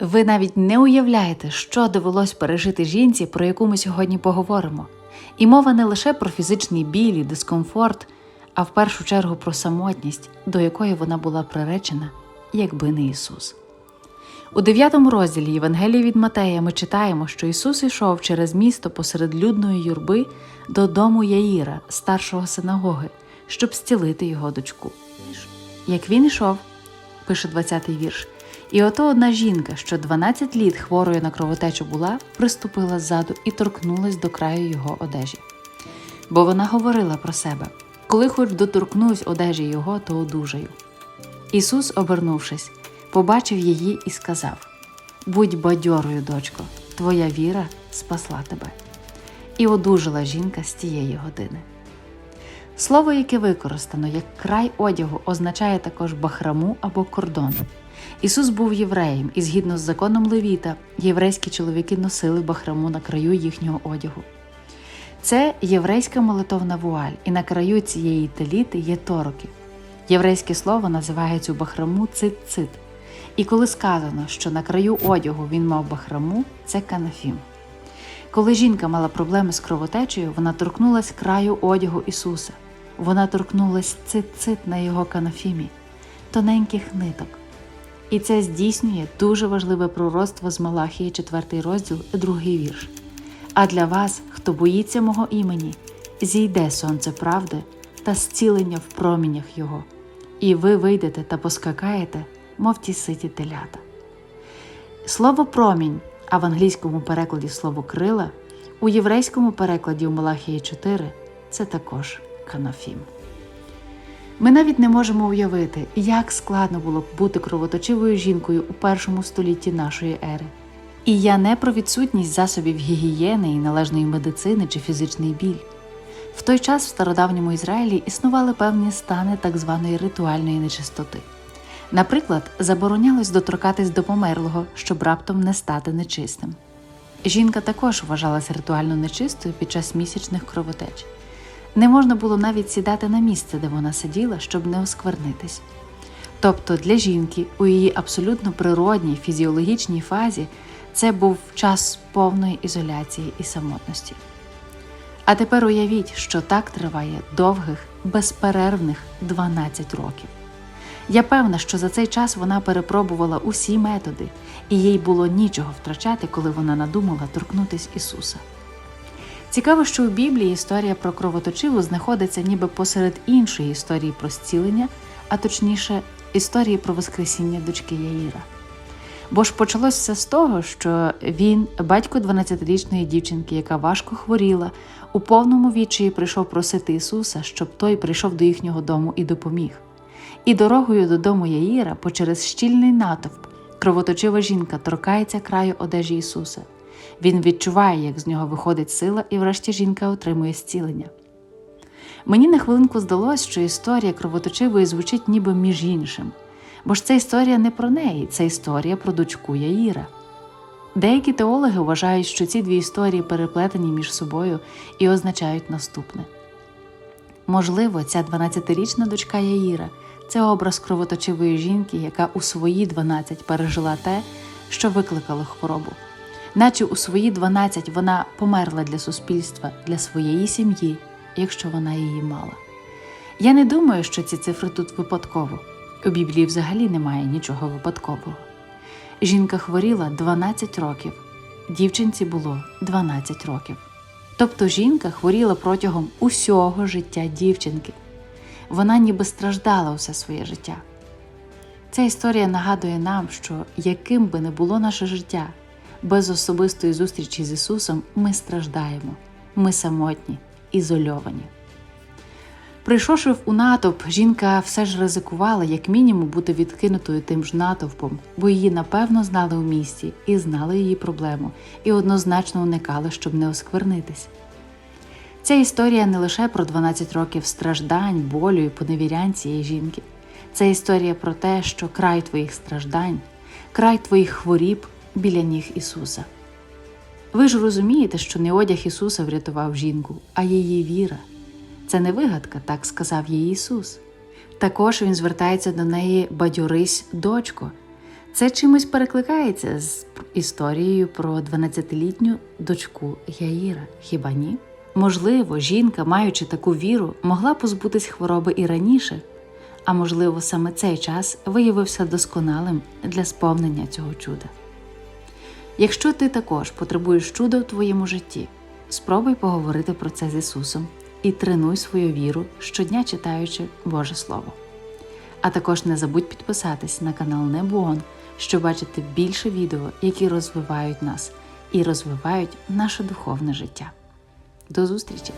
Ви навіть не уявляєте, що довелось пережити жінці, про яку ми сьогодні поговоримо. І мова не лише про фізичний біль і дискомфорт, а в першу чергу про самотність, до якої вона була приречена, якби не Ісус. У 9 розділі Євангелії від Матея ми читаємо, що Ісус ішов через місто посеред людної юрби до дому Яїра, старшого синагоги, щоб зцілити його дочку. Як він ішов, пише 20-й вірш, і ото одна жінка, що 12 літ хворою на кровотечу була, приступила ззаду і торкнулась до краю його одежі. Бо вона говорила про себе: коли хоч доторкнусь одежі його, то одужаю. Ісус, обернувшись, побачив її і сказав: Будь бадьорою, дочко, твоя віра спасла тебе. І одужала жінка з тієї години. Слово, яке використано як край одягу, означає також бахраму або кордон. Ісус був євреєм, і згідно з законом Левіта, єврейські чоловіки носили бахраму на краю їхнього одягу. Це єврейська молитовна вуаль, і на краю цієї таліти є тороки. Єврейське слово називає цю бахраму цит-цит. І коли сказано, що на краю одягу він мав бахраму, це канафім. Коли жінка мала проблеми з кровотечею, вона торкнулась краю одягу Ісуса. Вона торкнулась цит-цит на його канафімі, тоненьких ниток. І це здійснює дуже важливе пророцтво з Малахії, 4 розділ, 2 вірш. А для вас, хто боїться мого імені, зійде сонце правди та зцілення в промінях його, і ви вийдете та поскакаєте, мов ті ситі телята. Слово промінь, а в англійському перекладі слово крила, у єврейському перекладі у Малахії 4 це також канафім. Ми навіть не можемо уявити, як складно було б бути кровоточивою жінкою у першому столітті нашої ери. І я не про відсутність засобів гігієни і належної медицини чи фізичний біль. В той час в стародавньому Ізраїлі існували певні стани так званої ритуальної нечистоти. Наприклад, заборонялось доторкатись до померлого, щоб раптом не стати нечистим. Жінка також вважалася ритуально нечистою під час місячних кровотеч. Не можна було навіть сідати на місце, де вона сиділа, щоб не осквернитись. Тобто для жінки у її абсолютно природній фізіологічній фазі це був час повної ізоляції і самотності. А тепер уявіть, що так триває довгих, безперервних 12 років. Я певна, що за цей час вона перепробувала усі методи, і їй було нічого втрачати, коли вона надумала торкнутись Ісуса. Цікаво, що у Біблії історія про кровоточиву знаходиться ніби посеред іншої історії про зцілення, а точніше, історії про Воскресіння дочки Яїра. Бо ж почалося все з того, що він, батько 12-річної дівчинки, яка важко хворіла, у повному відчаї прийшов просити Ісуса, щоб той прийшов до їхнього дому і допоміг. І дорогою додому Яїра, почерез щільний натовп, кровоточива жінка торкається краю одежі Ісуса. Він відчуває, як з нього виходить сила, і врешті жінка отримує зцілення. Мені на хвилинку здалось, що історія кровоточивої звучить ніби між іншим, бо ж це історія не про неї, це історія про дочку Яїра. Деякі теологи вважають, що ці дві історії переплетені між собою і означають наступне. Можливо, ця 12-річна дочка Яїра це образ кровоточивої жінки, яка у свої 12 пережила те, що викликало хворобу. Наче у свої 12 вона померла для суспільства, для своєї сім'ї, якщо вона її мала. Я не думаю, що ці цифри тут випадково. У Біблії взагалі немає нічого випадкового. Жінка хворіла 12 років, дівчинці було 12 років. Тобто жінка хворіла протягом усього життя дівчинки. Вона ніби страждала усе своє життя. Ця історія нагадує нам, що яким би не було наше життя, без особистої зустрічі з Ісусом ми страждаємо, ми самотні, ізольовані. Прийшовши в у натовп, жінка все ж ризикувала, як мінімум, бути відкинутою тим ж натовпом, бо її напевно знали у місті і знали її проблему, і однозначно уникали, щоб не осквернитись. Ця історія не лише про 12 років страждань, болю і поневірянь цієї жінки. Це історія про те, що край твоїх страждань, край твоїх хворіб біля ніг Ісуса. Ви ж розумієте, що не одяг Ісуса врятував жінку, а її віра. Це не вигадка, так сказав їй Ісус. Також Він звертається до неї бадьорись, дочко. Це чимось перекликається з історією про 12-літню дочку Яїра, хіба ні? Можливо, жінка, маючи таку віру, могла позбутись хвороби і раніше, а можливо, саме цей час виявився досконалим для сповнення цього чуда. Якщо ти також потребуєш чуда в твоєму житті, спробуй поговорити про це з Ісусом і тренуй свою віру щодня читаючи Боже Слово. А також не забудь підписатись на канал Небуон, щоб бачити більше відео, які розвивають нас і розвивають наше духовне життя. До зустрічі!